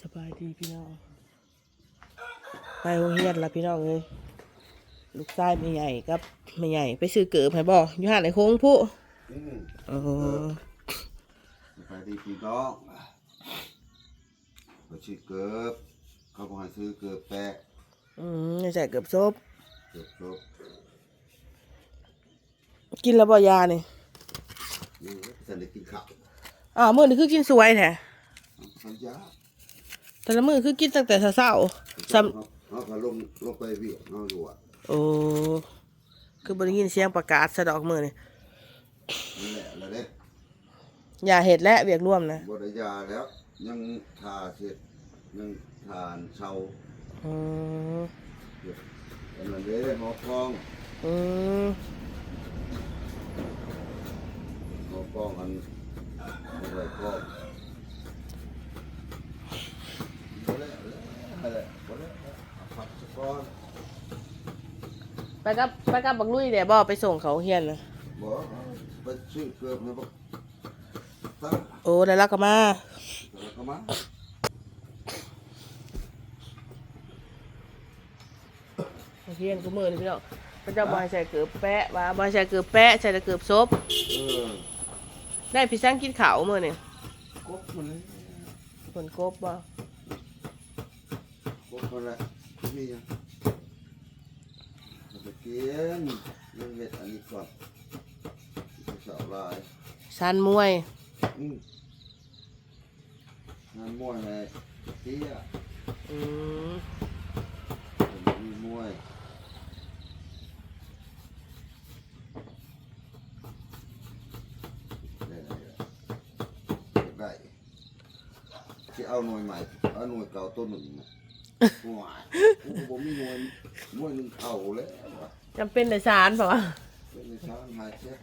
สบายดีพี่น้องไปโรงเรียนละพี่น้องเลยลูกชายไม่ใหญ่กับไม่ใหญ่ ไปซื้อเกิบให้บอกอยู่หาดไหนโค้งผู้อืมเออสบายดีพี่น้องไปชื่อเกิบเขาบอกให้ซื้อเกิบแปะอืมใส่เกิบซบเกิบจบกินแล้วบ่ยานี่นี่จะได้กินข้าวอ้าวมื้อนี้คือกินสวยแท้สัญญา แต่ละมื้อคือกินตั้งแต่เช้าๆซ้เขาเขาก็ลงลงไปเวียกเขาดูอะำโอ้คือบ่ได้ยินเสียงประกาศสะดอกมื้อนี่นี่แหละแล้วเด้อย่าเฮ็ดและเวียกร่วมนะบริยาแล้ว ยังทาเสร็จยังทานเชาอืมอันนั้นเด้หอฟองอืมหอฟองอันอะไรก็บ่ได้ บ่ได้บ่ได้เอาผักสะก้อนไปกับไปกับบักลุยเดี๋ยวบ่ไปส่งเขาเฮียนนะบอกไปซื้อเกือบนะบอกตั้งโอ้แล้วเราก็มาแล้วก็มาเฮียนกูมื้อนี่พี่น้องพระเจ้าบ่ให้ใส่เกือบแปะว่าบ่ให้ใส่เกือบแปะใส่แต่เกือบซบเออได้พี่ช่างกินข้าวมื้อนี่กบมันเลยฝนกบบ่ กบมันแหละนี่ยังเอาไปกินเรื่องเม็ดอันนี้ หน่วยใหม่เอาหน่วยเก่าต้นหนึ่งนะว้ายผมมีหน่วยหน่วยหนึ่งเก่าแล้วว่ะจำเป็นได้สารเปล่าวะเป็นในช้างหายเช็ด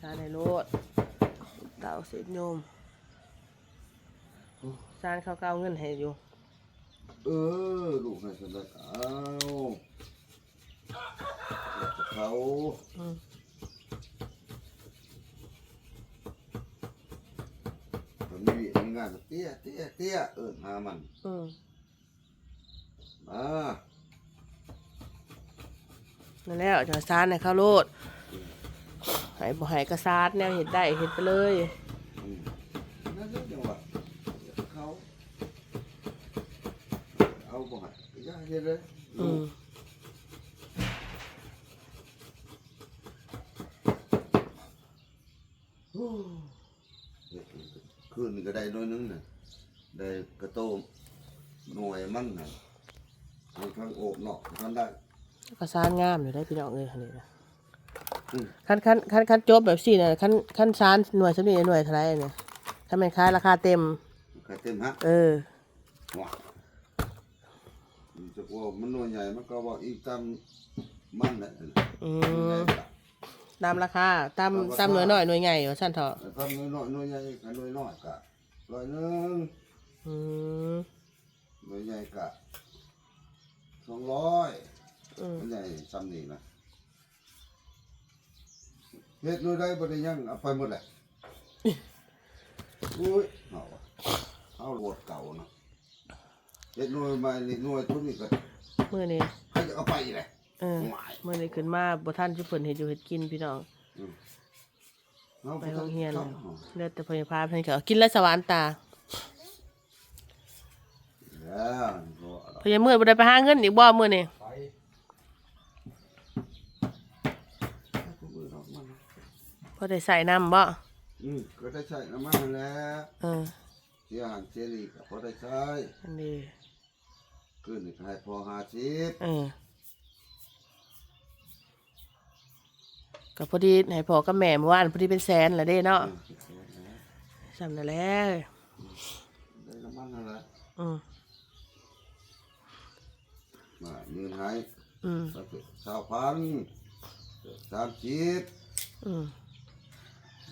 สารในโลดเต่าเศษโยมสารเขาก็เอาเงินให้อยู่เออลูกให้สำเร็จเอาเขา อืมผม มีมีงานเตี้ยเตี้ยเตี้ยเอิญหามันอืมมานั่นแล้วจะสารในข้าวโลดให้บ่ให้ก็สารแนวเห็ดได้เห็ดไปเลยอืมนั่นเรื่องจังหวะเขาเอาบ่ให้ไปย่าเฮ็ดเลยอืมโอ้เฮ็ด คืนนี้ก็ได้น้อยนึงน่ะได้กระโตมหน่วยมันน่ะเอาทั้งโอบนอกทั้งได้ก็สารงามอยู่ได้พี่น้องเอ้ยอันนี้นะอืมขั้นขั้นขั้นขั้นจบแบบสี่น่ะขั้นขั้นสารหน่วยสำนีหน่วยเท่าไหรเนี่ยถ้ามันขายราคาเต็มใครเต็มฮะเออว้ามันจะว่ามันหน่วยใหญ่มันก็บอกอีกตามมันแหละอืหน่วยใหญ่มกะ ตามราคาตามตามหน่วยน้อยหน่วยใหญ่ว่าสั้นเถอะแต่ถ้าหน่วยน้อยหน่วยใหญ่กับหน่วยน้อยกะร้อยหนึ่งอืมหน่วยใหญ่กะสองร้อยอืมมันใหญ่ซ้ำนี่นะเฮ็ดหน่วยได้บ่ได้ยังเอาไปหมดแหละอุ้ยเอาวะเอาโหลดเก่าเนาะเฮ็ดหน่วยใหม่นี่หน่วยทุนนี่ก็มื่อนี้ให้เอาไปแหละ เออมื่อนี้ขึ้นมาบ่ท่านจุเพิ่นเฮ็ดอยู่เฮ็ดกินพี่น้องเอาไปโรงเรียนอาแล้วเลือดแต่พยาพาเพิ่นก็กินแล้วสวรรค์ตาแล้วก็พยามื่อบ่ได้ไปหาเงินอีกบ่มื้อนี้ไปเอามือออกมาพอได้ใส่น้ำบ่อืมก็ได้ใช้น้ำมันนั่นแหล้วเออเสียหันเจรีก็พอได้ใช้อันนี้ขึ้นอีกให้พอหาชิปเออ ก็พอดีให้พ่อกับแม่เมื่อวานพอดีเป็นแสนแล้วเด้เนาะจำได้แล้วได้น้ำมันนั่นแหละอืมมาเงินให้อืมก็คือสาวพันสามชิปอืม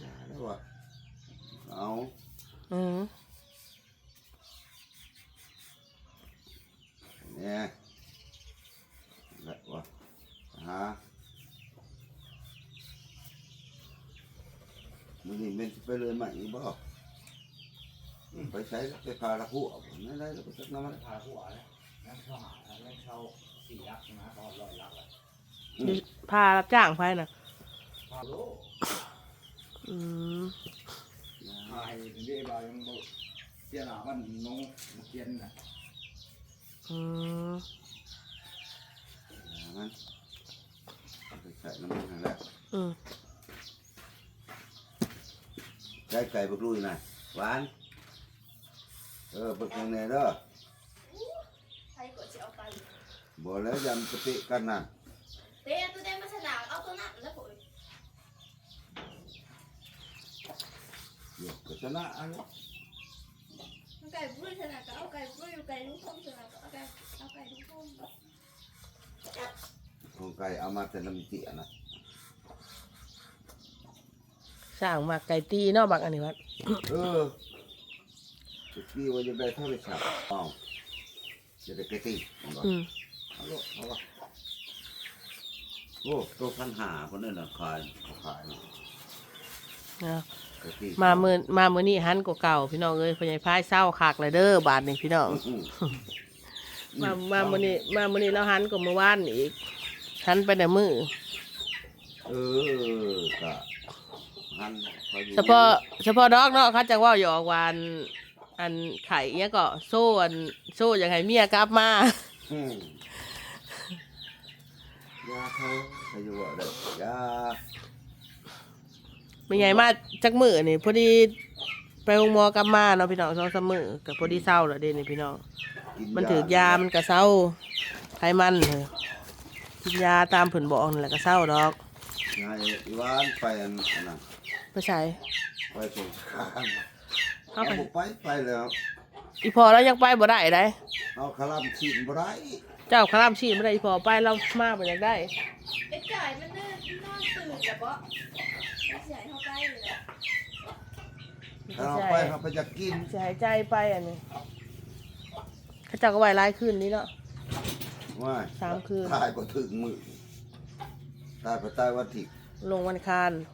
อย่าได้วะเอาอืมเนี่ยแล้ววะหา มันนี่เป็นไปเลยไหมอีบ่ไปใช้แล้วไปพาละหัวไม่ได้แล้วไปสักน้ำมันพาหัวเลยนั่งเข้าหานั่งเข้าสี่ลักนะตอนลอยลักเลยอยู่พารับจ้างไปน่ะพาโลอืมพายเรียบร้อยยังบอกเสียหนามันน้องเกียนนะอืมมันไปใส่น้ำมันนั่นแหละอืม ใช้ไก่บักลุยนะหวาน เออบักยังไงเด้อใครกดจะเอาไปบอกแล้วยำสติกันนั่นเต้ตัวเต้มาสนามเอาตัวนั้นแล้วผมเดี๋ยวก็ชนะอันนี้เอาไก่ปุ้ยสนามก็เอาไก่ปุ้ยเอาไก่ลูกพ่อสนามก็เอาไก่เอาไก่ลูกพ่อของไก่เอามาแต่น้ำเตี้ยนะ ส ร้างหมักไก่ตีเนาะบักอันนี้วัดเออตะกี้ว่าจะได้เท่าไรสับอ้าวจะได้ไก่ตีเอาบ่อืมเอาลูกเอาวะโอ้ตัวพันหาคนนั้นน่ะขายเขาขายนะเอาไก่ตีมามือมามือนี่หันกว่าเก่าพี่น้องเอ้ยพญายพายเศร้าคักเลยเด้อบาทนี่พี่น้อง อืมมามามือนี้มามือนี้แล้วหันกว่าเมื่อวานอีกหันไปแต่มือ เออกะ หันขอยู่เฉพาะเฉพาะดอกเนาะเขาจะว่าอยู่ออกวาอันอันไข่เนี้ยก็โซ่อันโซ่อย่างไงเมียกลับมาอืมยาเขาใครจะว่าได้ยาเป็นไงมาจักมือนี่พอดีไปโรงหมอกลับมาเนาะพี่น้องสองสามมือกับพอดีเศร้าแล้วเด่นี่พี่น้อง กิมันถือยา มันก็เศร้าไขมันเลยกินยาตามผืนบอกนั่นแหละก็เศร้าดอก ยาอีหวานไปอันอันนั้น ไปใส่ไปสงครามเอาไปบ่ไปไปแล้วอีพอแล้วยังไปบ่ได้ได้เอาคาราบฉีดบ่ได้เจ้าคารามชีไม่ได้อีพอไปเรามาบ่อยากได้ไอ้จ่ายมันเนิ่นนอนตื่นแต่บ่ไม่ใช่เข้าไปเลยถ้าเอาไปเขาไปจะกินเสียหายใจไปอันนี้เขาเจ้าก็ไหวไล่ขึ้นนี้เนาะว่าสามคืนตายก็ถึงมือตายก็ตายวันที่ลงวันคารมาหายงามเพิ่น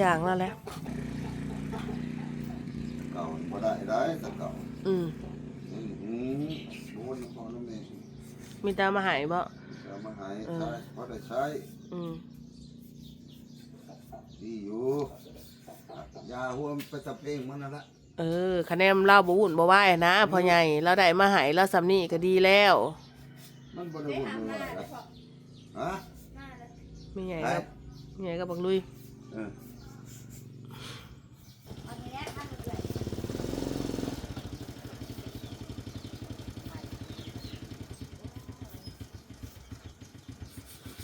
อย่างนั่นแหละเก่าบ่ได้ได้แต่เก่าอืมอืมอืมโดนพอน้ำเมย์มีแต่มาใหายบ่จะ มาหายเออใช้พอได้ใช้อืมดีอยู่ยาหัวมันไปสับเพลงมันนั่นละเออคะแนนเล่าบ่วุ่นบ่ไหวนะพอใหญ่เราได้มาใหายเราสำนี่ก็ดีแล้วมันบ่ได้ได้วุ่นหาเลหน้ายเลละยพอฮะหน้าเลยมีใหญ่ไปกับมีใหญ่กับบักลุยเออ เอาทีแรกข้างเลย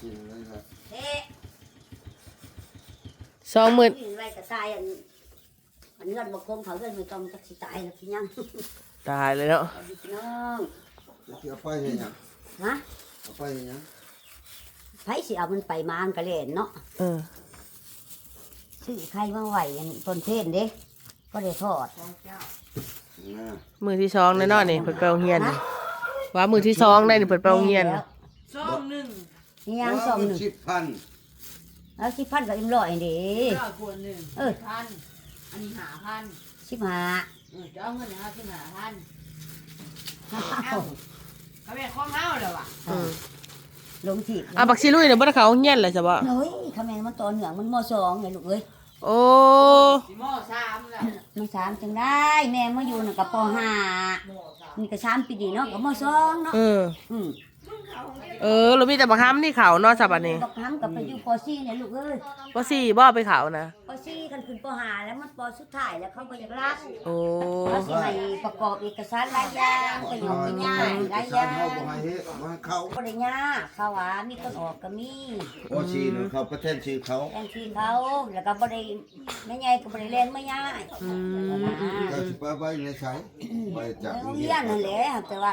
กินเลยครับ เอ๊ะ สองหมื่นวิ่งไล่กระตายอันอันเงินบกคมเขาเงินไม่ต้องจักสิตายแล้วพี่ยังตายเลยเนาะเอาดิพี่น้องจะเอาไปเฮ็ดหยังฮะเอาไปเฮ็ดหยังไผสิเอามันไปมานกระเล่นเนาะเออซื้อไข่มาไหวอันต้นเทศเด้ก็ได้ทอดนะมือที่สองแน่นอนนี่เปิดไปโรงเรียนนี่ว่ามือที่สองได้นี่เปิดไปโรงเรียนแล้วสองหนึ่ง นี่ยังสองหนึ่งสิบพันแล้วสิพันกับอิ่มร้อยเด้ร้อยขวดหนึ่งเออพันอันนี้หาพันสิบห้าเออจะเอาเงินนะครับที่หาพันอ้าเอ้าวเขาเป็นข้อเมาแล้วว่ะอืมลงถีบอะบักซิลุยเนี่ยบ่ได้เขาโรงเรียนเลยจ้ะบ่เฮ้ยทำไมมันตอนเหนืองมันมสองไงลูกเอ้ยโอ้สิหม้อสามแล้วมันสามจังได้ แม่มาอยู่น่ะกับปห้าหม้อสามนี่ก็สามปีดีเนาะกับมสองเนาะเอออืมมึง เขาของเด็กเออเรามีแต่บักฮัมที่เขาเนาะสับอันนี้บักน้ำกับไปอยู่ปสี่เนี่ยลูกเอ้ยบ่สี่บ่ไปเขานะปสี่กันขึ้นปห้าแล้วมันปสุดท้ายแล้วเขาก็อยากรับโอ้เขาสิให้ประกอบเอกสารหลายอย่างก็อยู่ที่ยากหลายอย่างเฮาบ่ให้เฮ็ดบ่ให้เข้าบ่ได้ยากเขาว่ามีต้นออกก็มีโอชีนึงเขาประเทศชื่อเขาแทนทีเขาแล้วก็บ่ได้แม่ใหญ่ก็บ่ได้เล่นไม่ง่ายอืมก็สิไปไว้ในใช้ไปจากโรงเรียนนั่นแหละแต่ว่า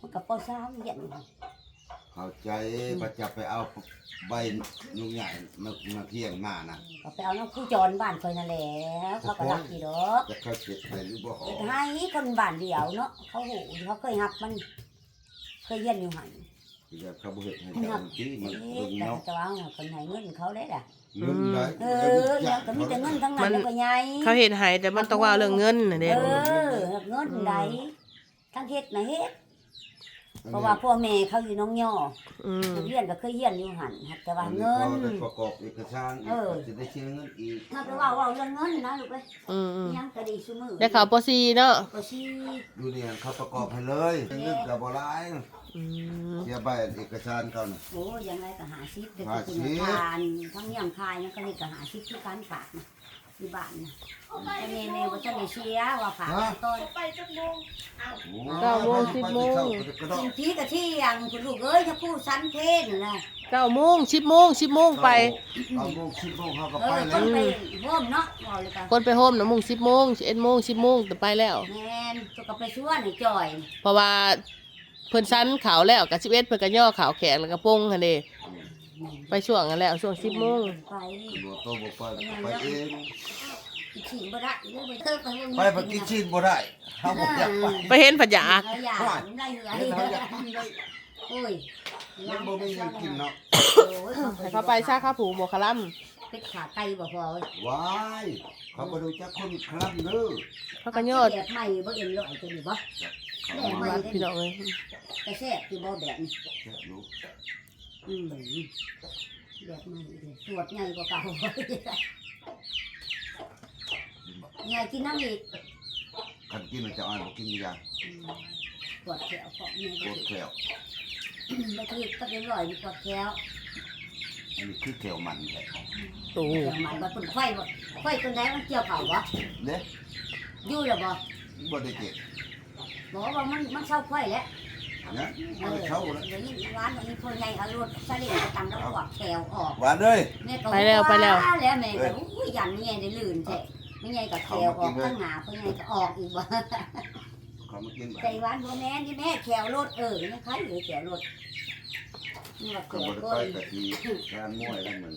มันก็ปสามเรียนเข้าใจประจับไปเอาใบนุ่งใหญ่มามาเที่ยงมานะก็ไปเอาน้ำคู่จรบ้านคอยนั่นแหละเขาก็รักอยู่ดอกจะเข้าเจ็ดไปหรือบ่หอเฮ็ดให้คนบ้านเดียวเนาะเขาหูเขาเคยหับมัน เคยเยี่ยนอยู่หันเดี๋ยวเขาบ่เฮ็ดให้เจ้าที่มันเฮ็เบิ่ดงแต่เนาะจะว่าคนให้เงินเขาได้ล่ะเงินได้เออเดี๋ยวก็มีแต่เงินทั้งนั้นแล้วก็ใหญ่เขาเห็นหายแต่มันต้องว่าเรื่องเงินน่ะเอเด้อเงินใดทั้งเฮ็ดนะเฮ็ด เพราะว่าพ่อแม่เขาอยู่น้องย่ออืมเรียนก็เคยเรียนอยู่หันหักแต่ว่าอันเงินี้นเขาได้ประกอบเอกสารอีกเออ จะได้เชื่อเงินอีกถ้าไปว่าว่าเรื่องเงินนะลูกเอ้ยอืมอืมยังก็ดีซุมื้อได้ข่าวปซีเนาะก็สิดูเนี่ยเขาประกอบให้เลยเงินกับบ่หลายอืมเสียใบเอกสารเขาน่ะ โอ้ยังไงก็หาซิปเด็กหาคุณซิปทานทั้งเมี่ยงคายนะก็นี่ก็หาซิปที่การฝากนะ ที่บ้านนะแต่แม่แม่ว่าจะได้เชียว่าฝากต้นไปจักโมงเก้าโมงสิบโมงก็ต้องกินทีกะที่ยังคุณลูกเอ้ยถ้าพูดสั้นเทศนะเก้าโมงสิบโมงสิบโมงไปเอาโมงสิบโมงเขาก็เอไปอแล้ต้วนไปร่วมเนาะบอกเลยกันคนไปโฮมนะโมงสิบโมงสิบเอ็ดโมงสิบโมงแต่ไปแล้ว แม่นตัวก็ไปชวนให้จ่อยเพราะว่าเพิ่นชั้นขาวแล้วกับสิบเอ็ดเพิ่นก็ย่อขาวแขกแล้วก็โป้งหั่นเด้ ไปช่วงนั้นแล้วช่วงสิบโมงไปบ่โตบ่ไปไปเองกินฉี่บ่ได้เลยไปเติมไปเบิ่งไปไปกินชิ้นบ่ได้เฮาบ่อยากไปไปเห็นผัดยากเขาอยากได้เหลือเฮ็ดเฮาอยากกินได้โอ้ยมันบ่มีหยังกินเนาะให้เขาไปซาข้าวผูหมวกคาลัมเป็ดขาไก่บ่พอว้ายเขาบ่รู้จักคนคลั่งเด้อเขาก็ยอดแบบใหม่บ่เอ็นร้อยตัวนี้บ่เขาแม่มาวัดพี่น้องเลยแต่แซ่บคือบ่แบบนี้แค่รู้ อืมแบบใหม่เลยตรวจใหญ่กว่าเก่าใหญ่กินน้ำอีกคันกินจะอ่อนบ่กินยาอืมปวดแขวของใหญ่ปวดแขวบ่คือก็เรียบร้อยปวดแขวอันนี้คือแขวมันแท้โอ้แขวใหม่บ่เป็นไข้บ่ไข้ตัวใดมันเกี่ยวเข่าบ่เด้อยู่แล้วบ่บ่ได้เจ็บบอกว่ามันมันเศร้าไข้แล้ว นะเอมันอเข้าแล้วเดี๋ยวนี้ร้านนี้คนใหญ่เอารถซาเล้งไปตำแล้วปวดแขวออกหวานเอ้ยแม่ก็ไปแล้วไปแล้วาแล้วแม่ก็อุ้ยยันไม่ใหญ่ได้ลื่นแท้ไม่ใหญ่ก็แขวออกข้างหน้าเพิ่นใหญ่ก็ออกอีกบ่เขามากินใจหวานบ่แม่นที่แม่แขวรถเออนี่ใครหรือแขวรถนี่ว่าแขเขาวบ่ก้ได้นไปกะทีงานมวยแล้วมัน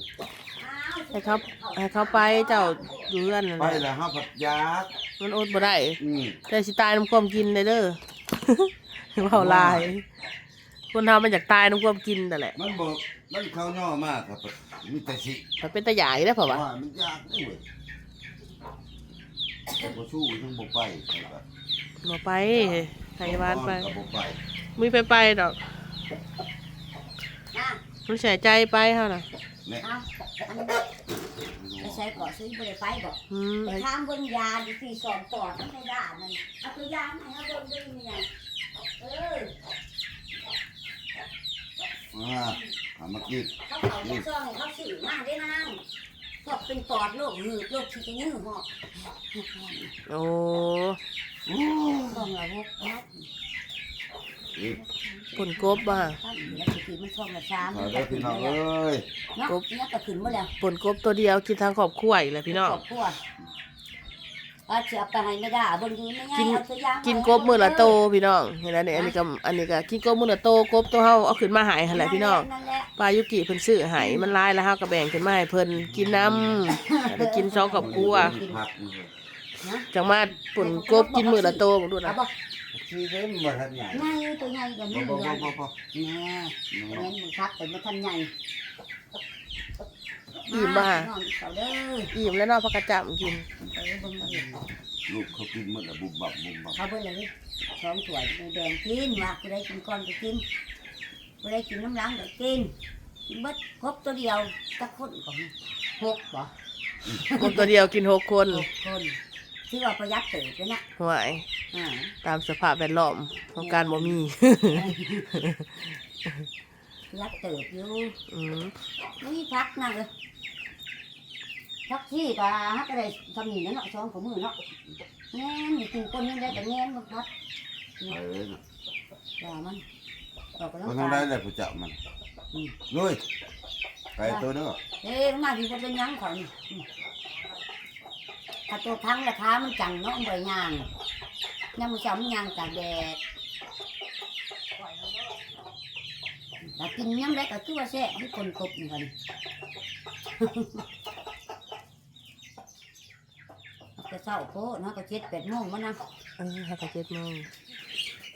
ให้เขาให้เขาไปเจ้าอยู่เรือนนั่นไปแหละแล้วเฮาผัดยากมันอดบ่ได้อืมแต่สิตายน้ำความกินเลยเด้อ เว้าลาย คนทำมันอยากตายน้ำความกินแต่นแหละมันบ่มันเข้าย่อมากครับมีแต่สิมันเป็นตะใหญ่ได้อเปล่าวะว่ามันยากเด้เว้ยแต่บ่สู้ยังบ่ไปไปก็บ่ไปไห้วานไป ก็บ่ไปมีไปไปดอกนะมันเสียใจไปเฮาน่ะเนี่ยเอาอันไปใช้ก่อซื้อบ่ได้ไปบ่อืมไปถามเบิ่งยาดิพี่สอนปอดมันไม่ได้มันเอาตัวยามาให้เบิ่งได้ยังไงเอออ่าเอามากินเขาเขาจะซ่องให้เขาสื่อมาได้นางพวกเป็นปอดโรคหืดโรคที่จะยื้อหอกโอ้ซ่องละหกนัดอีกผลกบบ่ะตั้งอยู่แล้วสิมันซ่องละสามเอาเด้อพี่น้องเอ้ยเนาะเนี่ยก็ขึ้นมาแล้วผลกบตัวเดียวกินทางครอบครัวอีกแหละพี่น้องครอบครั วอาจะเอาไปให้ไม่ได้บนยืนไม่ง่ายกินเอาตัวยางกินกบมื้อละโตพี่น้องเห็นแล้วเนี่ยอันนี้ก็อันนี้ก็กินกบมื้อละโตกบตัวเฮาเอาขึ้นมาใหายหั่นแหละพี่น้องนั่นแหละปลายุกิเพิ่นซื้อใหายมันลายแล้วเฮาก็แบ่งขึ้นมาให้เพิ่นกินน้ำได้กินสองครอบครัวผักนี่นะจังมาผลกบกินมื้อละโตบ่ดูเอานะบ่ชีเล่นบ่ทันใหญ่ใหญ่ตัวใหญ่กับบ่นี่บ่ใหญ่บ่บ่แน่เน้นมือคักแต่ไม่ทันใหญ่ อิ่มบ่ฮะนอนเสาเด้ออิ่มแล้วเนาะพักกระจำกิน ไปเบิ่งเห็นลูกเขากินหมดแล้วบุบบับบุบบับเขาเบิ่งเลยสองถ้วยไปแบ่งกินว่ากูได้กินก้อนก็กินกูได้กินน้ำล้างก็กินกินเบิดครบตัวเดียวจักคนก่อนหกบ่กบตัวเดียวกินหกคนหกคนที่ว่าประหยัดเติบเลยนะห่วยอ่าตามสภาพแวดล้อมของการบ่มี ประหยัดเติบอยู่อืม นี่พักนั่งเลย พักที่ปลาฮักอะไรทำหนีนั่นเนาะสองของมือเนาะแง่นอยู่กินคนนึงได้แต่แง่นมันพักไปเลยนะอย่ามันออกไปแล้วมันทำได้เลยผู้จับมันลุยไปตัวเด้อเอ้ยมาที่จะเป็นหยังขอนอืมถ้าตัวทั้งราคามันจังเนาะมันใบยางยังมันจำยางตากแดดดถ้ากินยังได้ก็คือว่าแซ่บให้คนกบนี่กัน จะเศร้าโพดนะก็เจ็ดแปดโมงมานะเออห้ากับเจ็ดโมง